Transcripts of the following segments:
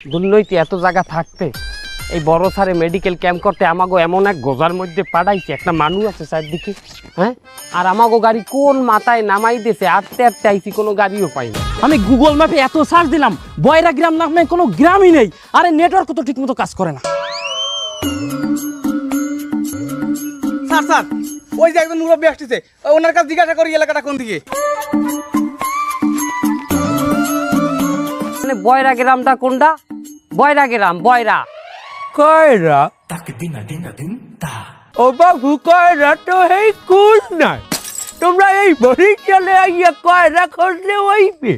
দুর্নৈতি এত জায়গা থাকতে এই বড় সারে মেডিকেল ক্যাম্প করতে আমাগো এমন এক গোজার মধ্যে পাঠাইছে একটা মানুষ আছে চারদিকে হ্যাঁ? আর আমাগো গাড়ি কোন মাথায় নামাই দিয়েছে আটতে আটতে আইছি কোনো গাড়িও পাই না। আমি গুগল ম্যাপে এত সার্চ দিলাম বয়রা গ্রাম নামে কোনো গ্রামই নেই আরে নেটওয়ার্ক তো ঠিকমতো কাজ করে না। স্যার স্যার ওই যে একজন মুরব্বী আসতেছে ওনার কাছে জিজ্ঞাসা করি এলাকাটা কোন দিকে? মানে বয়রা গ্রামটা কোনটা? বয়রা গ্রাম বয়রা। কয়রা? ও বাবু কয়রা তো এই কুল নাই। তোমরা এই বড়ি চলে আইয়া কয়রা খুঁজলে ওইবে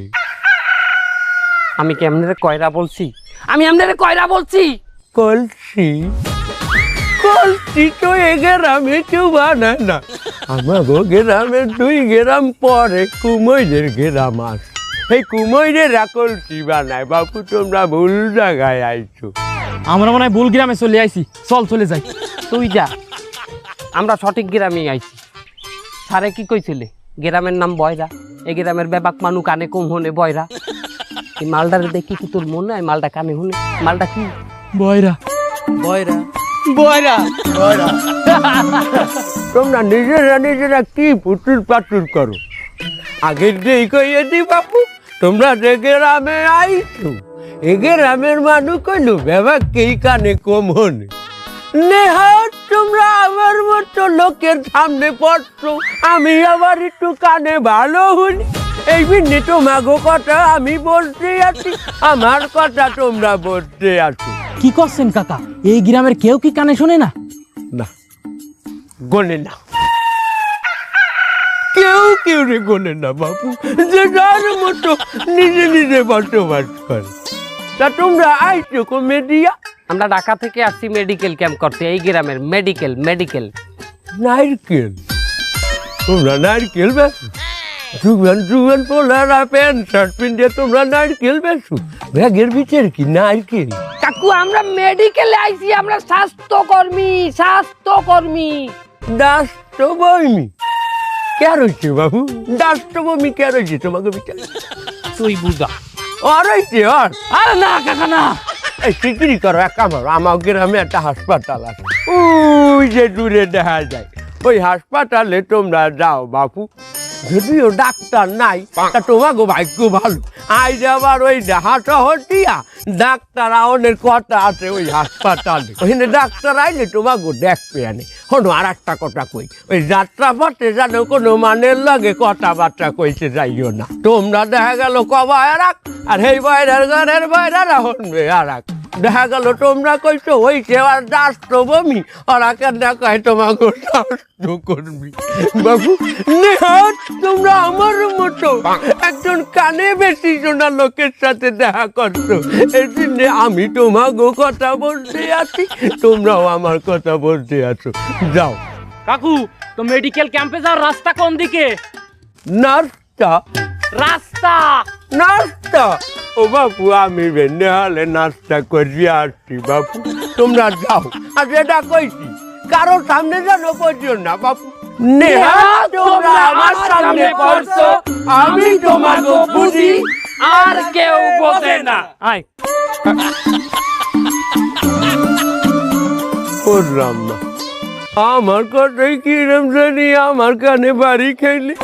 আমি কি এমনি কয়রা বলছি? আমি এমনি কয়রা বলছি? কলসি। কলসি তো এ গ্রামে কেউ বানায় না। আমার গ্রামে দুই গ্রাম পরে কুমৈরের গ্রাম আছে। এই কুমৈরেরা কলসি নাই বাবু তোমরা ভুল জায়গায় আইছো। আমরা মনে হয় ভুল গ্রামে চলে আইছি। চল চলে যাই। তুই যা। আমরা সঠিক গ্রামে আইছি। সারে কি কইছিলে? গ্রামের নাম বয়রা। এই গ্রামের বেবাক মানু কানে কম হনে বয়রা। এই মালটারে দেখি কি তোর মনে হয়? মালটা কানে শুনে মালটা কি? বয়রা। বয়রা। বয়রা। বয়রা। তোমরা নিজেরা নিজেরা কি পুতুল পাতুল করো? আগের যেই কইয়ে দি বাপু তোমরা যে গ্রামে আইছো এ গ্রামের মানুষ কইলো বাবা কে কানে কম হনে নেহাত তোমরা আমার মতো লোকের সামনে পড়ছো আমি আবার একটু কানে ভালো হইনি। এই বিনে তোমাগো কথা আমি বলতে আছি আমার কথা তোমরা বলতে আছো। কি করছেন কাকা? এই গ্রামের কেউ কি কানে শোনে না? না গোনে না। কেউ গোনে না বাবু যে যার মতো নিজে নিজে বসবাস করে। তা তোমরা আইছো কমেডিয়া আমরা ঢাকা থেকে আসছি মেডিকেল ক্যাম্প করতে এই গ্রামের মেডিকেল মেডিকেল নারকেল। তোমরা নারকেল বেসো। জুগান জুগান পোলারা প্যান্ট শার্ট পিন্ডে তোমরা নারকেল বেসো। ব্যাগের ভিতরে কি নারকেল? কাকু আমরা মেডিকেলে আইছি আমরা স্বাস্থ্যকর্মী স্বাস্থ্যকর্মী। ডাস্ট বইমি কে রয়েছে বাবু? ডাস্ট বমি কে রয়েছে তোমাকে বিচার? তুই বুঝা। আর হয়েছে আর? আরে না কাকা না। এই সিকিরি করো এক কামার আমার গ্রামে একটা হাসপাতাল আছে। ওই যে দূরে দেখা যায়। ওই হাসপাতালে তোমরা যাও বাপু যদিও ডাক্তার নাই। তা তোমাকে ভাগ্য ভালো। আই আবার ওই শহর দিয়া ডাক্তার আওনের কথা আছে ওই হাসপাতালে। ওখানে ডাক্তার আইলে তোমাকে দেখবে আনে। হনো আর একটা কথা কই ওই যাত্রা পথে যেন কোনো মানের লাগে কথাবার্তা কইতে যাইও না। তোমরা দেখা গেল কবা এরাক আর এই বাইরের ঘরের বাইরেরা হনবে আরাক দেখা গেল তোমরা কইছো হইছে আর রাষ্ট্র বমি আর কেন কয় তোমাকে রাষ্ট্র করবি বাবু নেহাত তোমরা আমার মতো একজন কানে বেশি শোনা লোকের সাথে দেখা করছ। এই জন্য আমি তোমাকে কথা বলতে আছি তোমরাও আমার কথা বলতে আছো। যাও। কাকু তো মেডিকেল ক্যাম্পে যাওয়ার রাস্তা কোন দিকে? নাস্তা রাস্তা! নাস্তা ও বাপু আমি ভেন্ডে হলে নাস্তা করি আসছি বাপু তোমরা যাও। আর যেটা কইছি কারও সামনে যেন পড়িও না বাপু নেহা তোমরা আমার সামনে পড়ছো আমি তোমাকে বুঝি আর কেউ বোঝে না। আয়। করলাম না আমার কথাই কিরম জানি আমার কানে বাড়ি খাইলে